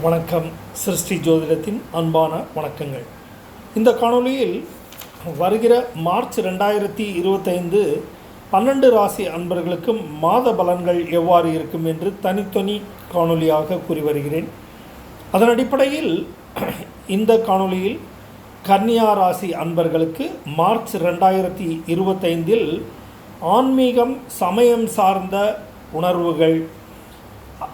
வணக்கம். சிருஷ்டி ஜோதிடத்தின் அன்பான வணக்கங்கள். இந்த காணொளியில் வருகிற மார்ச் ரெண்டாயிரத்தி இருபத்தைந்து பன்னெண்டு ராசி அன்பர்களுக்கும் மாத பலன்கள் எவ்வாறு இருக்கும் என்று தனித்தனி காணொளியாக கூறி வருகிறேன். அதன் அடிப்படையில் இந்த காணொளியில் கன்னியா ராசி அன்பர்களுக்கு மார்ச் ரெண்டாயிரத்தி இருபத்தைந்தில் ஆன்மீகம் சமயம் சார்ந்த உணர்வுகள்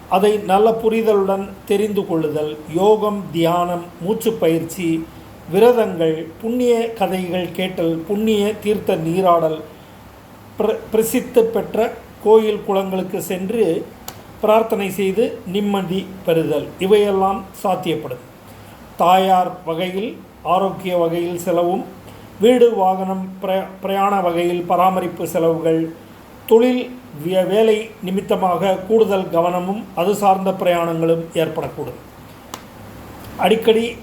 அதை நல்ல புரிதலுடன் தெரிந்து கொள்ளுதல் யோகம் தியானம் மூச்சு பயிற்சி விரதங்கள் புண்ணிய கதைகள் கேட்டல் புண்ணிய தீர்த்த நீராடல் பிர பிரசித்தி பெற்ற கோயில் குளங்களுக்கு சென்று பிரார்த்தனை செய்து நிம்மதி பெறுதல். இவையெல்லாம் சாத்தியப்படும். தாயார் வகையில் ஆரோக்கிய வகையில் செலவும் வீடு வாகனம் பிர பிரயாண வகையில் பராமரிப்பு செலவுகள் தொழில் வே- வேலை நிமித்தமாக கூடுதல் கவனமும் அது சார்ந்த பிரயாணங்களும் ஏற்படக்கூடும். அடிக்கடி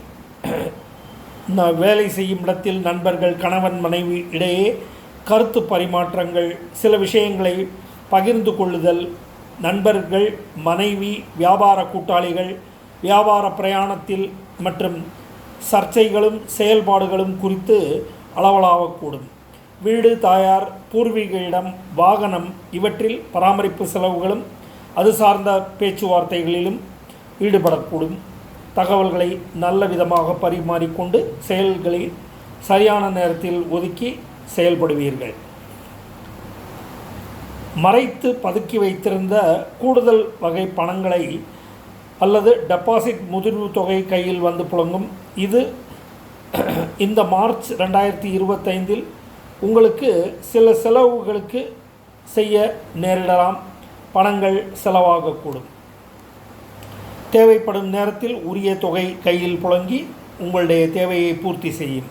ந- வேலை செய்யும் இடத்தில் நண்பர்கள் கணவன் மனைவி இடையே கருத்து பரிமாற்றங்கள் சில விஷயங்களை பகிர்ந்து கொள்ளுதல் நண்பர்கள் மனைவி வியாபார கூட்டாளிகள் வியாபார பிரயாணத்தில் மற்றும் சர்ச்சைகளும் செயல்பாடுகளும் குறித்து அளவலாகக்கூடும். வீடு தாயார் பூர்வீக இடம் வாகனம் இவற்றில் பராமரிப்பு செலவுகளும் அது சார்ந்த பேச்சுவார்த்தைகளிலும் ஈடுபடக்கூடும். தகவல்களை நல்ல விதமாக பரிமாறிக்கொண்டு செயல்களை சரியான நேரத்தில் ஒதுக்கி செயல்படுவீர்கள். மறைத்து பதுக்கி வைத்திருந்த கூடுதல் வகை பணங்களை அல்லது டெபாசிட் முதிர்வு தொகை கையில் வந்து புழங்கும். இது இந்த மார்ச் ரெண்டாயிரத்தி இருபத்தைந்தில் உங்களுக்கு சில செலவுகளுக்கு செய்ய நேரிடலாம். பணங்கள் செலவாகக்கூடும். தேவைப்படும் நேரத்தில் உரிய தொகை கையில் புழங்கி உங்களுடைய தேவையை பூர்த்தி செய்யும்.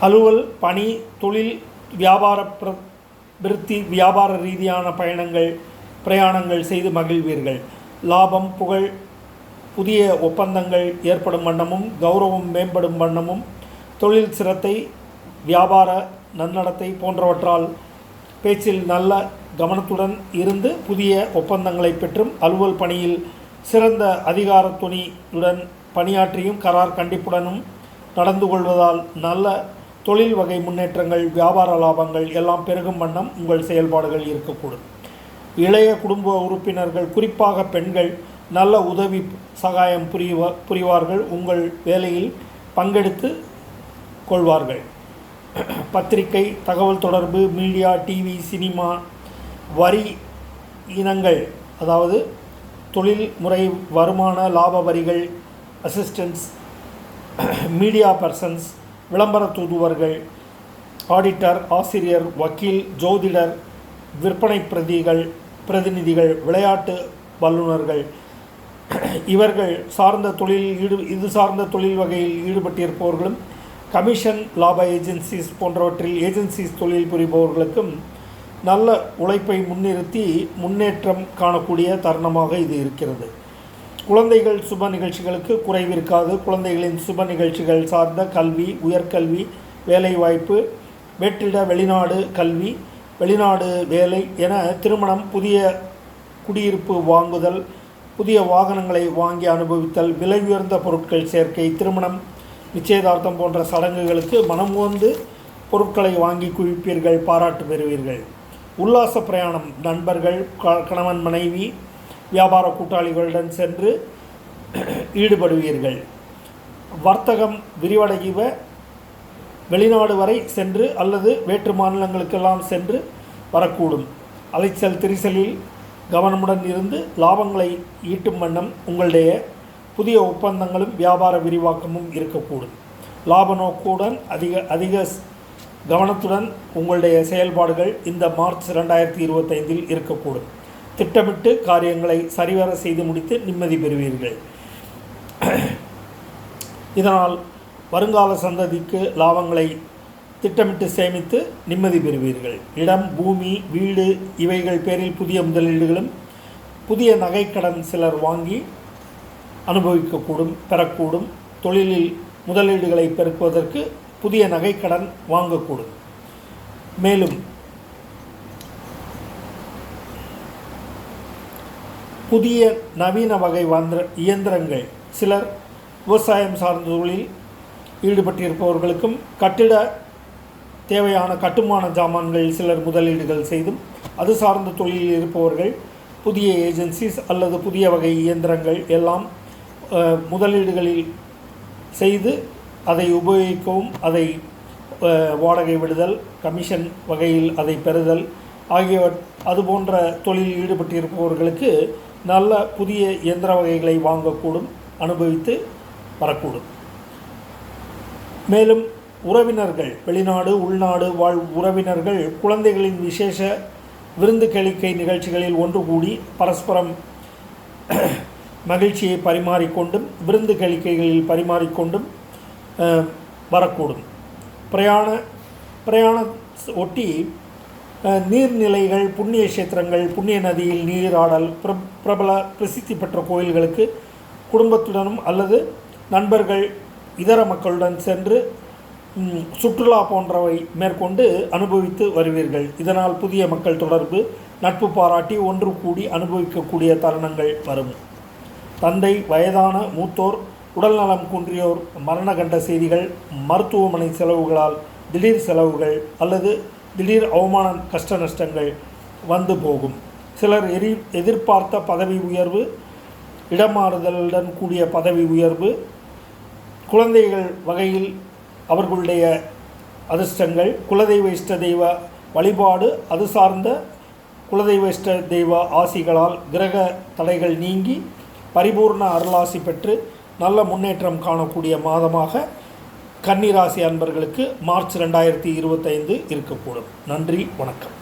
அலுவல் பணி தொழில் வியாபார பிர விருத்தி வியாபார ரீதியான பயணங்கள் பிரயாணங்கள் செய்து மகிழ்வீர்கள். லாபம் புகழ் புதிய ஒப்பந்தங்கள் ஏற்படும் வண்ணமும் கௌரவம் மேம்படும் வண்ணமும் தொழில் சிரத்தை வியாபார நன்னடத்தை போன்றவற்றால் பேச்சில் நல்ல கவனத்துடன் இருந்து புதிய ஒப்பந்தங்களை பெற்றும் அலுவல் பணியில் சிறந்த அதிகார துணியுடன் பணியாற்றியும் கரார் கண்டிப்புடனும் நடந்து கொள்வதால் நல்ல தொழில் வகை முன்னேற்றங்கள் வியாபார லாபங்கள் எல்லாம் பெருகும் வண்ணம் உங்கள் செயல்பாடுகள் இருக்கக்கூடும். இளைய குடும்ப உறுப்பினர்கள் குறிப்பாக பெண்கள் நல்ல உதவி சகாயம் புரிவ புரிவார்கள். உங்கள் வேலையில் பங்கெடுத்து கொள்வார்கள். பத்திரிகை தகவல் தொடர்பு மீடியா டிவி சினிமா வரி இனங்கள் அதாவது தொழில் முறை வருமான லாப வரிகள் அசிஸ்டன்ஸ் மீடியா பர்சன்ஸ் விளம்பர தூதுவர்கள் ஆடிட்டர் ஆசிரியர் வக்கீல் ஜோதிடர் விற்பனை பிரதிகள் பிரதிநிதிகள் விளையாட்டு வல்லுநர்கள். இவர்கள் சார்ந்த தொழில் ஈடு இது சார்ந்த தொழில் வகையில் ஈடுபட்டிருப்பவர்களும் கமிஷன் லாப ஏஜென்சிஸ் போன்றவற்றில் ஏஜென்சிஸ் தொழில் புரிபவர்களுக்கும் நல்ல உழைப்பை முன்னிறுத்தி முன்னேற்றம் காணக்கூடிய தருணமாக இது இருக்கிறது. குழந்தைகள் சுப நிகழ்ச்சிகளுக்கு குறைவிருக்காது குழந்தைகளின் சுப நிகழ்ச்சிகள் சார்ந்த கல்வி உயர்கல்வி வேலைவாய்ப்பு வெற்றிட வெளிநாடு கல்வி வெளிநாடு வேலை என திருமணம் புதிய குடியிருப்பு வாங்குதல் புதிய வாகனங்களை வாங்கி அனுபவித்தல் விலை உயர்ந்த பொருட்கள் சேர்க்கை திருமணம் நிச்சயதார்த்தம் போன்ற சடங்குகளுக்கு மனம் வந்து பொருட்களை வாங்கி குவிப்பீர்கள் பாராட்டு பெறுவீர்கள். உல்லாச பிரயாணம். நண்பர்கள் க- கணவன் மனைவி வியாபார கூட்டாளிகளுடன் சென்று ஈடுபடுவீர்கள். வர்த்தகம் விரிவடைவ வெளிநாடு வரை சென்று அல்லது வேற்று மாநிலங்களுக்கெல்லாம் சென்று வரக்கூடும். அலைச்சல் திரிசலில் கவனமுடன் இருந்து லாபங்களை ஈட்டும் வண்ணம் உங்களுடைய புதிய ஒப்பந்தங்களும் வியாபார விரிவாக்கமும் இருக்கக்கூடும். லாப நோக்குடன் அதிக அதிக கவனத்துடன் உங்களுடைய செயல்பாடுகள் இந்த மார்ச் ரெண்டாயிரத்தி இருபத்தைந்தில் இருக்கக்கூடும். திட்டமிட்டு காரியங்களை சரிவர செய்து முடித்து நிம்மதி பெறுவீர்கள். இதனால் வருங்கால சந்ததிக்கு லாபங்களை திட்டமிட்டு சேமித்து நிம்மதி பெறுவீர்கள். இடம் பூமி வீடு இவைகள் பேரில் புதிய முதலீடுகளும் புதிய நகைக்கடன் சிலர் வாங்கி அனுபவிக்கக்கூடும் பெறக்கூடும். தொழிலில் முதலீடுகளை பெருக்குவதற்கு புதிய நகைக்கடன் வாங்கக்கூடும். மேலும் புதிய நவீன வகை வந்திர இயந்திரங்கள். சிலர் விவசாயம் சார்ந்த தொழில் ஈடுபட்டிருப்பவர்களுக்கும் கட்டிட தேவையான கட்டுமான ஜாமான்கள் சிலர் முதலீடுகள் செய்தும் அது சார்ந்த தொழிலில் இருப்பவர்கள் புதிய ஏஜென்சிஸ் அல்லது புதிய வகை இயந்திரங்கள் எல்லாம் முதலீடுகளில் செய்து அதை உபயோகிக்கவும் அதை வாடகை விடுதல் கமிஷன் வகையில் அதை பெறுதல் ஆகியவ அது போன்ற தொழிலில் ஈடுபட்டிருப்பவர்களுக்கு நல்ல புதிய இயந்திர வகைகளை வாங்கக்கூடும் அனுபவித்து வரக்கூடும். மேலும் உறவினர்கள் வெளிநாடு உள்நாடு வாழ் உறவினர்கள் குழந்தைகளின் விசேஷ விருந்து கேளிக்கை நிகழ்ச்சிகளில் ஒன்று கூடி பரஸ்பரம் மகிழ்ச்சியை பரிமாறிக்கொண்டும் விருந்து கழிக்கைகளில் பரிமாறிக்கொண்டும் வரக்கூடும். பிரயாண பிரயாண ஒட்டி நீர்நிலைகள் புண்ணிய கஷேத்திரங்கள் புண்ணிய நதியில் நீராடல் பிர பிரபல பிரசித்தி பெற்ற கோயில்களுக்கு குடும்பத்துடனும் அல்லது நண்பர்கள் இதர மக்களுடன் சென்று சுற்றுலா போன்றவை மேற்கொண்டு அனுபவித்து வருவீர்கள். இதனால் புதிய மக்கள் தொடர்பு நட்பு பாராட்டி ஒன்று கூடி அனுபவிக்கக்கூடிய தருணங்கள் வரும். தந்தை வயதான மூத்தோர் உடல்நலம் குன்றியோர் மரண கண்ட செய்திகள் மருத்துவமனை செலவுகளால் திடீர் செலவுகள் அல்லது திடீர் அவமான கஷ்ட நஷ்டங்கள் வந்து போகும். சிலர் எரி எதிர்பார்த்த பதவி உயர்வு இடமாறுதலுடன் கூடிய பதவி உயர்வு குழந்தைகள் வகையில் அவர்களுடைய அதிர்ஷ்டங்கள் குலதெய்வ இஷ்ட தெய்வ வழிபாடு அது சார்ந்த குலதெய்வ இஷ்ட தெய்வ ஆசிகளால் கிரக தடைகள் நீங்கி பரிபூர்ண அருளாசி பெற்று நல்ல முன்னேற்றம் காணக்கூடிய மாதமாக கன்னிராசி அன்பர்களுக்கு மார்ச் ரெண்டாயிரத்தி இருபத்தைந்து இருக்கக்கூடும். நன்றி வணக்கம்.